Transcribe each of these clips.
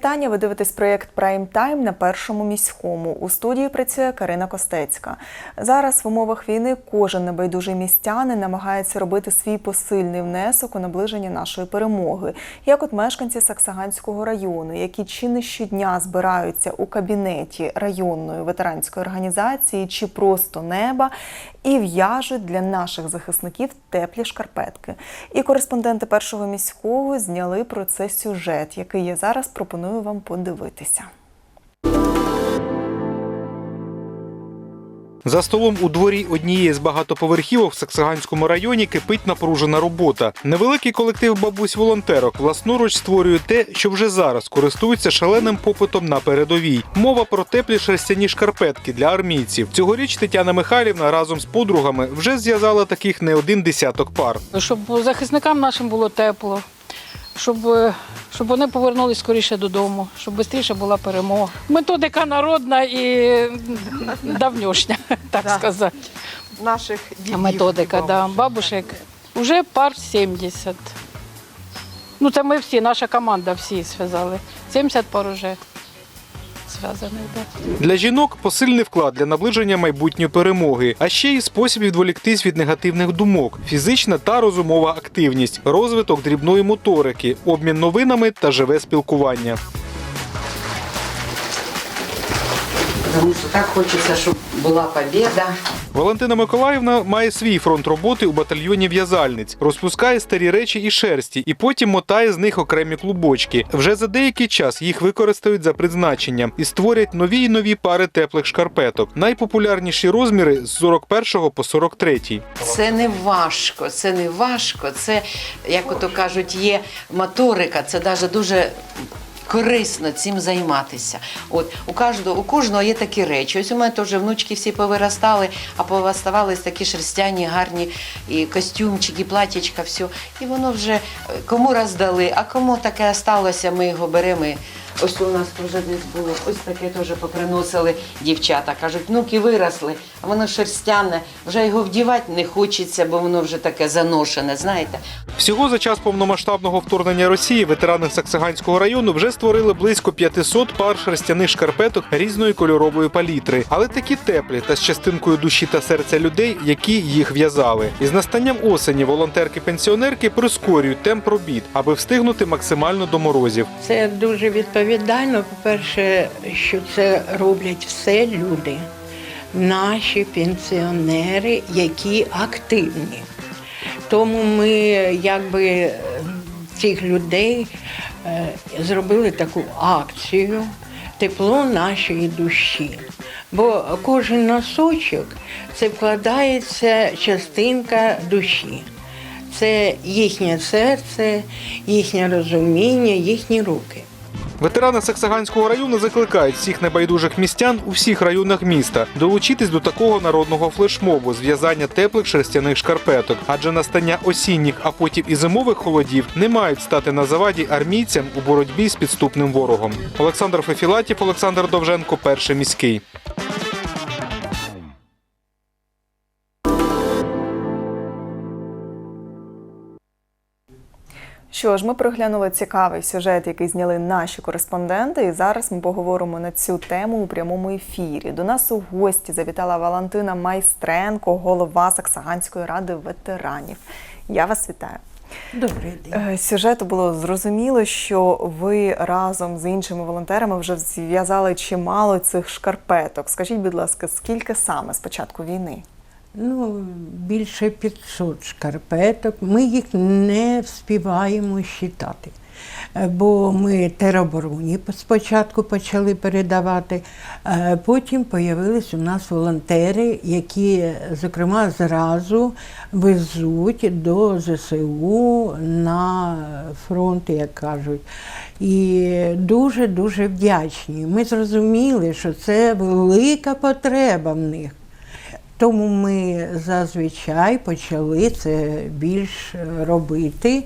Вітання. Ви дивитесь проєкт Прайм Тайм на першому міському. У студії працює Карина Костецька. Зараз в умовах війни кожен небайдужий містянин намагається робити свій посильний внесок у наближення нашої перемоги. Як от мешканці Саксаганського району, які чи не щодня збираються у кабінеті районної ветеранської організації чи просто неба і в'яжуть для наших захисників теплі шкарпетки. І кореспонденти першого міського зняли про це сюжет, який я зараз пропоную вам подивитися. За столом у дворі однієї з багатоповерхівок в Саксаганському районі кипить напружена робота. Невеликий колектив бабусь-волонтерок власноруч створює те, що вже зараз користується шаленим попитом на передовій. Мова про теплі шерстяні шкарпетки для армійців. Цьогоріч Тетяна Михайлівна разом з подругами вже зв'язала таких не один десяток пар. щоб захисникам нашим було тепло, щоб, е, щоб вони повернулися скоріше додому, щоб швидше була перемога. Методика народна і давньошня, так Да. сказати. наших дідів. Методика, да. бабушек. Уже пар 70. Ну, це ми всі, наша команда всі зв'язали. 70 пар уже зв'язаних. Для жінок посильний вклад для наближення майбутньої перемоги, а ще й спосіб відволіктись від негативних думок, фізична та розумова активність, розвиток дрібної моторики, обмін новинами та живе спілкування. Тому що так хочеться, щоб була побіда. Валентина Миколаївна має свій фронт роботи у батальйоні в'язальниць, розпускає старі речі і шерсті, і потім мотає з них окремі клубочки. Вже за деякий час їх використають за призначенням і створять нові й нові пари теплих шкарпеток. Найпопулярніші розміри з 41 по 43. Це не важко, це не важко. Це, як ото кажуть, є моторика, це навіть дуже. Корисно цим займатися. От у кожного у кожного є такі речі. Ось у мене теж внучки всі повиростали, а повиставались такі шерстяні, гарні і костюмчики, платічка, все. І воно вже е, кому роздали, а кому таке сталося, ми його беремо. Ось у нас теж десь було, ось таке теж поприносили дівчата. Кажуть, внуки виросли, а воно шерстяне, вже його вдівати не хочеться, бо воно вже таке заношене, знаєте. Всього за час повномасштабного вторгнення Росії ветерани Саксаганського району вже створили близько 500 пар шерстяних шкарпеток різної кольорової палітри, але такі теплі та з частинкою душі та серця людей, які їх в'язали. Із настанням осені волонтерки-пенсіонерки прискорюють темп робіт, аби встигнути максимально до морозів. Це дуже відповідально. По-перше, що це роблять все люди, наші пенсіонери, які активні. Тому ми якби цих людей е, зробили таку акцію тепло нашої душі. Бо кожен носочок це вкладається частинка душі. Це їхнє серце, їхнє розуміння, їхні руки. Ветерани Саксаганського району закликають всіх небайдужих містян у всіх районах міста долучитись до такого народного флешмобу з в'язання теплих шерстяних шкарпеток, адже настання осінніх, а потім і зимових холодів не мають стати на заваді армійцям у боротьбі з підступним ворогом. Олександр Фефілатів, Олександр Довженко, перший міський. Що ж, ми проглянули цікавий сюжет, який зняли наші кореспонденти, і зараз ми поговоримо на цю тему у прямому ефірі. До нас у гості завітала Валентина Майстренко, голова Саксаганської ради ветеранів. Я вас вітаю. Добрий день. Е, Сюжету було зрозуміло, що ви разом з іншими волонтерами вже зв'язали чимало цих шкарпеток. Скажіть, будь ласка, скільки саме з початку війни? Ну, більше 500 шкарпеток. Ми їх не вспіваємо считати. Е, Бо ми теробороні спочатку почали передавати, е, потім з'явились у нас волонтери, які, зокрема, зразу везуть до ЗСУ на фронт, як кажуть. І дуже-дуже вдячні. Ми зрозуміли, що це велика потреба в них. Тому ми зазвичай почали це більш робити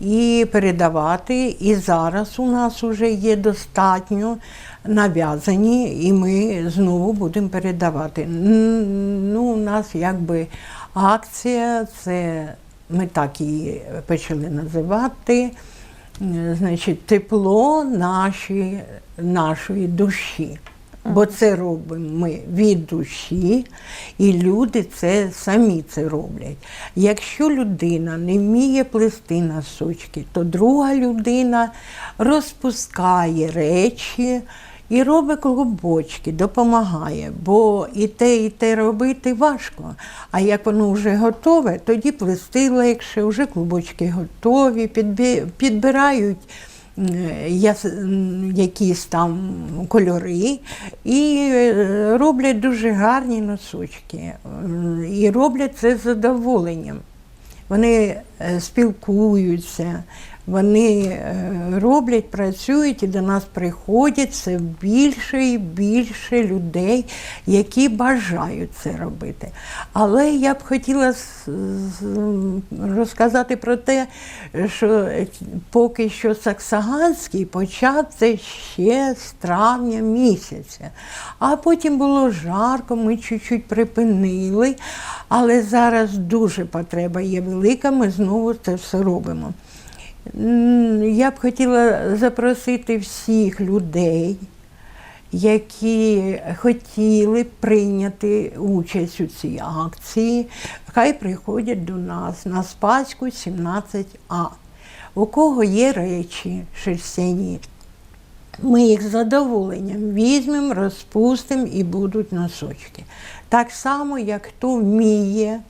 і передавати. І зараз у нас вже є достатньо нав'язані, і ми знову будемо передавати. Ну, у нас якби акція, це ми так її почали називати. е, значить, тепло нашої, нашої душі. Бо це робимо ми від душі, і люди це самі це роблять. Якщо людина не вміє плести носочки, то друга людина розпускає речі і робить клубочки, допомагає. Бо і те, і те робити важко. А як воно вже готове, тоді плести легше, вже клубочки готові, підбирають якісь там кольори і е, роблять дуже гарні носочки. І роблять це з задоволенням. Вони е, спілкуються, вони е, роблять, працюють і до нас приходять все більше і більше людей, які бажають це робити. Але я б хотіла розказати про те, що поки що Саксаганський почав це ще з травня місяця. А потім було жарко, ми чуть-чуть припинили, але зараз дуже потреба є велика, ми знову це все робимо. Я б хотіла запросити всіх людей, які хотіли прийняти участь у цій акції, хай приходять до нас на Спаську 17А. У кого є речі шерстяні, ми їх з задоволенням візьмемо, розпустимо і будуть носочки. Так само, як хто вміє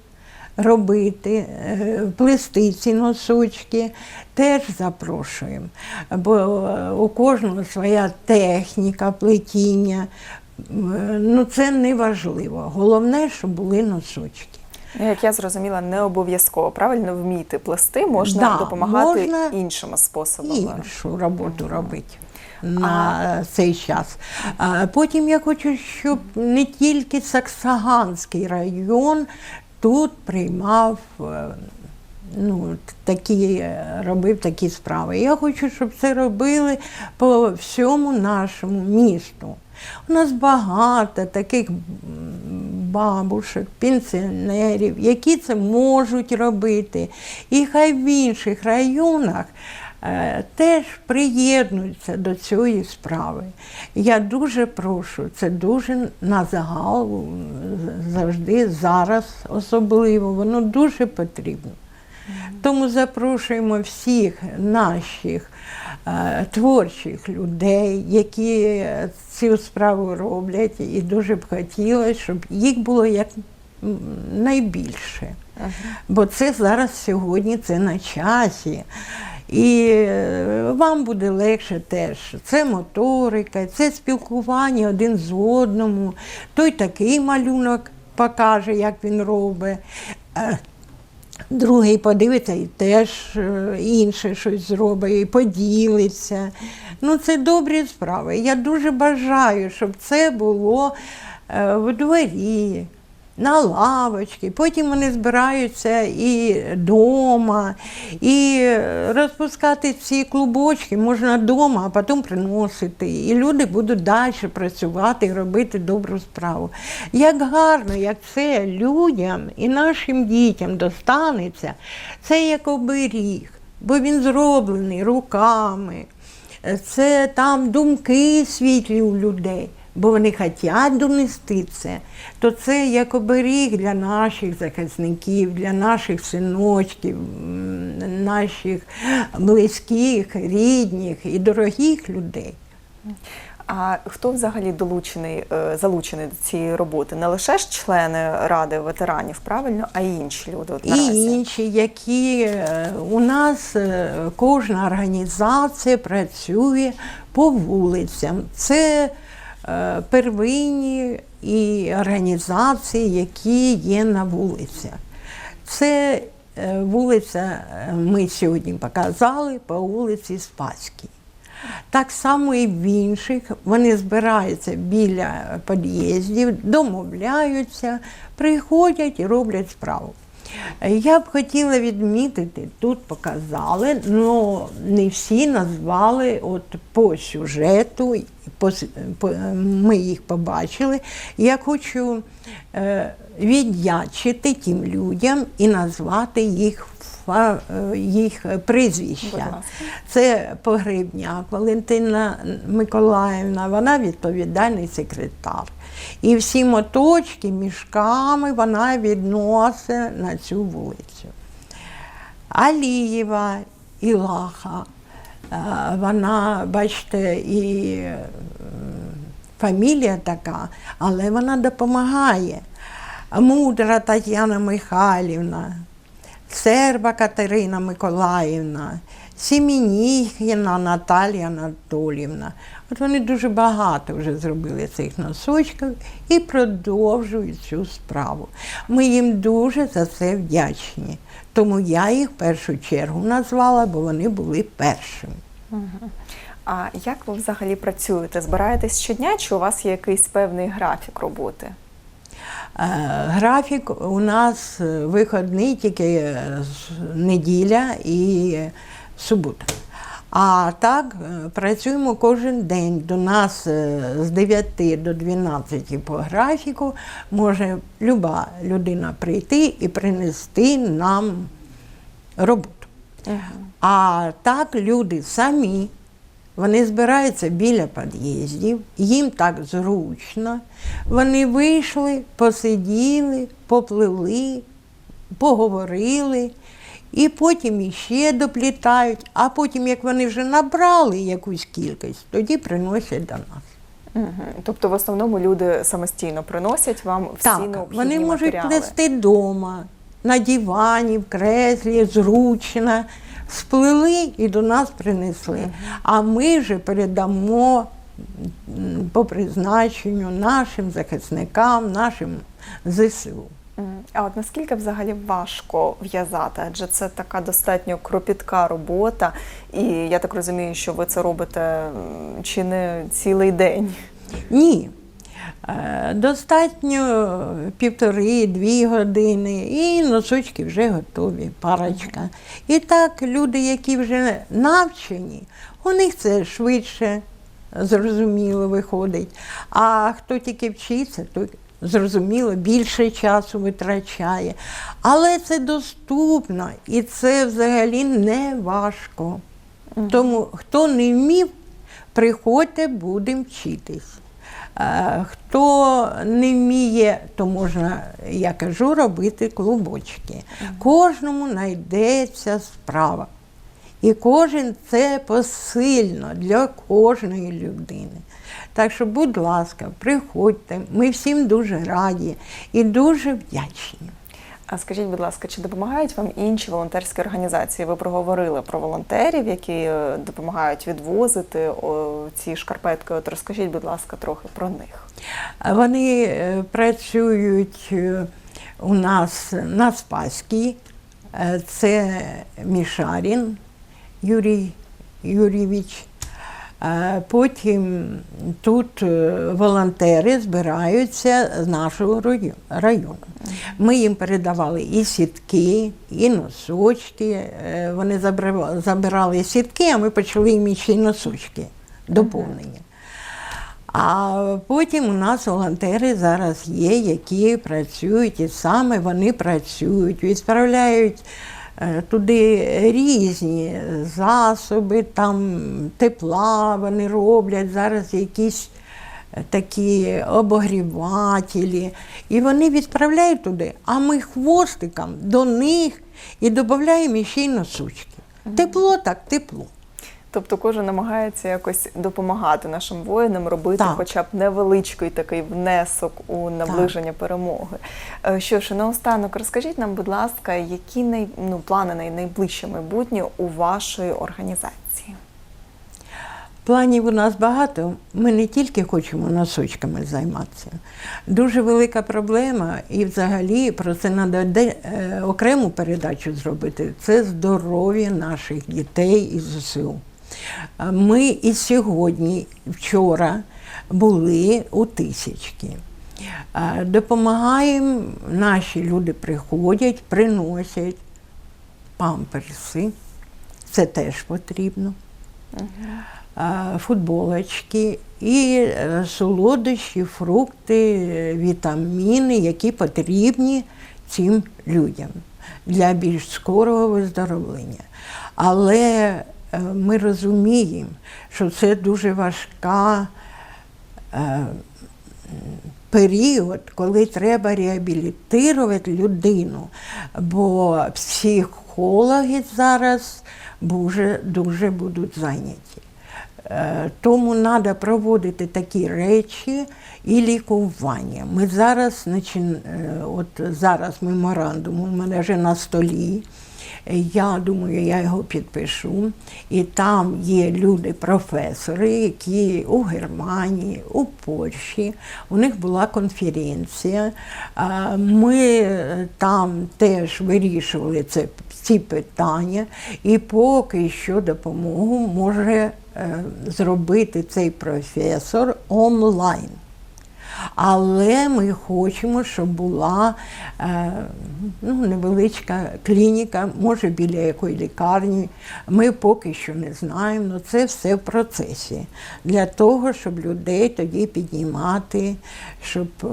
робити, е, плести ці носочки, теж запрошуємо. Бо е, у кожного своя техніка плетіння. Ну, це не важливо. Головне, щоб були носочки. Ну, Як я зрозуміла, не обов'язково правильно вміти плести, можна Да, допомагати можна іншими способами. іншу роботу робити на цей час. Потім я хочу, щоб не тільки Саксаганський район тут приймав. е, Ну, такі, е, робив такі справи. Я хочу, щоб це робили по всьому нашому місту. У нас багато таких бабушек, пенсіонерів, які це можуть робити. І хай в інших районах теж приєднуються до цієї справи. Я дуже прошу, це дуже на загал завжди, зараз особливо, воно дуже потрібно. Тому запрошуємо всіх наших е, творчих людей, які е, цю справу роблять, і дуже б хотілося, щоб їх було як найбільше. Бо це зараз сьогодні це на часі. І е, вам буде легше теж. Це моторика, це спілкування один з одному. Той такий малюнок покаже, як він робить. Е, Другий подивиться і теж е, інше щось зробить, і поділиться. Ну, це добрі справи. Я дуже бажаю, щоб це було в дворі, на лавочці. Потім вони збираються і вдома, і розпускати ці клубочки можна вдома, а потім приносити. І люди будуть далі працювати і робити добру справу. Як гарно, як це людям і нашим дітям достанеться, це як оберіг, бо він зроблений руками. Це там думки світлі у людей, бо вони хочуть донести це. То це як оберіг для наших захисників, для наших синочків, наших близьких, рідних і дорогих людей. А хто взагалі долучений, е, залучений до цієї роботи? Не лише ж члени ради ветеранів, правильно, а й інші люди. От І інші, які е, у нас е, кожна організація працює по вулицям. Це первинні і організації, які є на вулицях. Це е, вулиця, е, ми сьогодні показали по вулиці Спаській. Так само і в інших. Вони збираються біля під'їздів, домовляються, приходять і роблять справу. Я б хотіла відмітити, тут показали, але не всі назвали от по сюжету, по, по- ми їх побачили. Я хочу е, віддячити тим людям і назвати їх фа- е, їх прізвища. Це Погребняк Валентина Миколаївна, вона відповідальний секретар. І всі моточки мішками вона відносить на цю вулицю. Алієва Ілаха. е, Вона, бачите, і фамілія така, але вона допомагає. Мудра Тетяна Михайлівна, Серба Катерина Миколаївна, Сімініхіна Наталія Анатоліївна. От вони дуже багато вже зробили цих носочків і продовжують цю справу. Ми їм дуже за це вдячні. Тому я їх в першу чергу назвала, бо вони були першими. А як ви взагалі працюєте? Збираєтесь щодня, чи у вас є якийсь певний графік роботи? Е, Графік у нас е, виходний тільки е, з- неділя і субота. А так е, працюємо кожен день. До нас е, з 9 до 12 по графіку може люба людина прийти і принести нам роботу. А так люди самі, вони збираються біля під'їздів, їм так зручно. Вони вийшли, посиділи, попливли, поговорили, і потім іще доплітають, а потім, як вони вже набрали якусь кількість, тоді приносять до нас. Угу. Тобто, в основному люди самостійно приносять вам всі Так, необхідні вони можуть матеріали. плести вдома, на дивані, в креслі, зручно. Сплели і до нас принесли. А ми вже передамо по призначенню нашим захисникам, нашим ЗСУ. А от наскільки взагалі важко в'язати? Адже це така достатньо кропітка робота, і я так розумію, що ви це робите чи не цілий день. Ні. Е, Достатньо півтори-дві години, і носочки вже готові, парочка. І так люди, які вже навчені, у них це швидше зрозуміло виходить. А хто тільки вчиться, то зрозуміло, більше часу витрачає. Але це доступно і це взагалі не важко. Тому хто не вмів, приходьте, будемо вчитись. Е, Хто не вміє, то можна, я кажу, робити клубочки. Кожному знайдеться справа. І кожен це посильно для кожної людини. Так що, будь ласка, приходьте, ми всім дуже раді і дуже вдячні. А скажіть, будь ласка, чи допомагають вам інші волонтерські організації? Ви проговорили про волонтерів, які е, допомагають відвозити ці шкарпетки. От розкажіть, будь ласка, трохи про них. Вони е, працюють е, у нас на Спаській. Це Мішарін Юрій Юрійович. Е, Потім тут е, волонтери збираються з нашого району. Ми їм передавали і сітки, і носочки. Е, Вони забирали сітки, а ми почали їм ще й носочки доповнення. А потім у нас волонтери зараз є, які працюють, і саме вони працюють, відправляють туди різні засоби, там тепла вони роблять, зараз якісь е, такі обогрівателі. І вони відправляють туди, а ми хвостиком до них і додаємо ще й носочки. Тепло так, тепло. Тобто кожен намагається якось допомагати нашим воїнам робити Так. хоча б невеличкий такий внесок у наближення перемоги. Е, Що ж, наостанок розкажіть нам, будь ласка, які най, ну, плани на найближче майбутнє у вашої організації? Планів у нас багато. Ми не тільки хочемо носочками займатися. Дуже велика проблема, і взагалі про це треба окрему передачу зробити. Це здоров'я наших дітей із ЗСУ. А Ми і сьогодні, вчора, були у тисячки. Допомагаємо, наші люди приходять, приносять памперси. Це теж потрібно футболочки і е, солодощі, фрукти, е, вітаміни, які потрібні цим людям. для більш скорого виздоровлення. Але е, ми розуміємо, що це дуже важка е, період, коли треба реабілітувати людину, бо психологи зараз дуже, дуже будуть зайняті. Е, Тому треба проводити такі речі і лікування. Ми зараз е, от зараз меморандум у мене вже на столі. Я думаю, я його підпишу. І там є люди-професори, які у Германії, у Польщі. У них була конференція. Ми е, там теж вирішували це, ці питання, і поки що допомогу може е, зробити цей професор онлайн. Але ми хочемо, щоб була е, ну, невеличка клініка, може біля якої лікарні. Ми поки що не знаємо, але це все в процесі. Для того, щоб людей тоді піднімати, щоб е,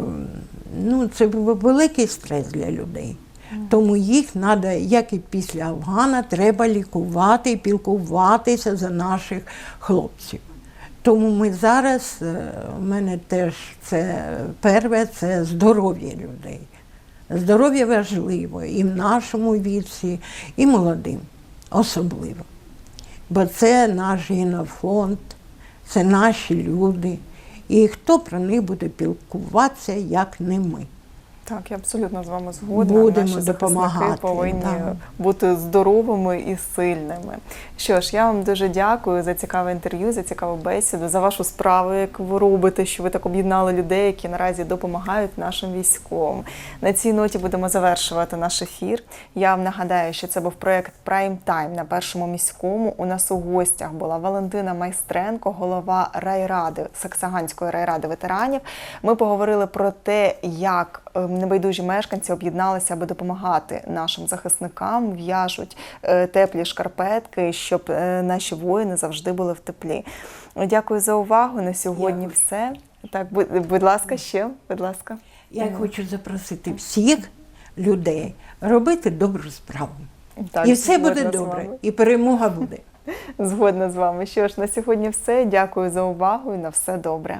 ну, це був великий стрес для людей. Тому їх треба, як і після Афгана, треба лікувати і пілкуватися за наших хлопців. Тому ми зараз, е, у мене теж це перше, це здоров'я людей. Здоров'я важливо і в нашому віці, і молодим особливо. Бо це наш генофонд, це наші люди. І хто про них буде пілкуватися, як не ми. Так, я абсолютно з вами згодна. Будемо Наші допомагати, повинні да. бути здоровими і сильними. Що ж, я вам дуже дякую за цікаве інтерв'ю, за цікаву бесіду, за вашу справу, як ви робите, що ви так об'єднали людей, які наразі допомагають нашим військовим. На цій ноті будемо завершувати наш ефір. Я вам нагадаю, що це був проект Prime Time на першому міському. У нас у гостях була Валентина Майстренко, голова райради Саксаганської райради ветеранів. Ми поговорили про те, як небайдужі мешканці об'єдналися, аби допомагати нашим захисникам, в'яжуть е, теплі шкарпетки, щоб е, наші воїни завжди були в теплі. Дякую за увагу. На сьогодні Дякую. все. Так, будь, будь ласка, ще, будь ласка. Я хочу запросити всіх людей робити добру справу. Так, і все буде добре, і перемога буде. Згодна з вами. Що ж, на сьогодні все. Дякую за увагу і на все добре.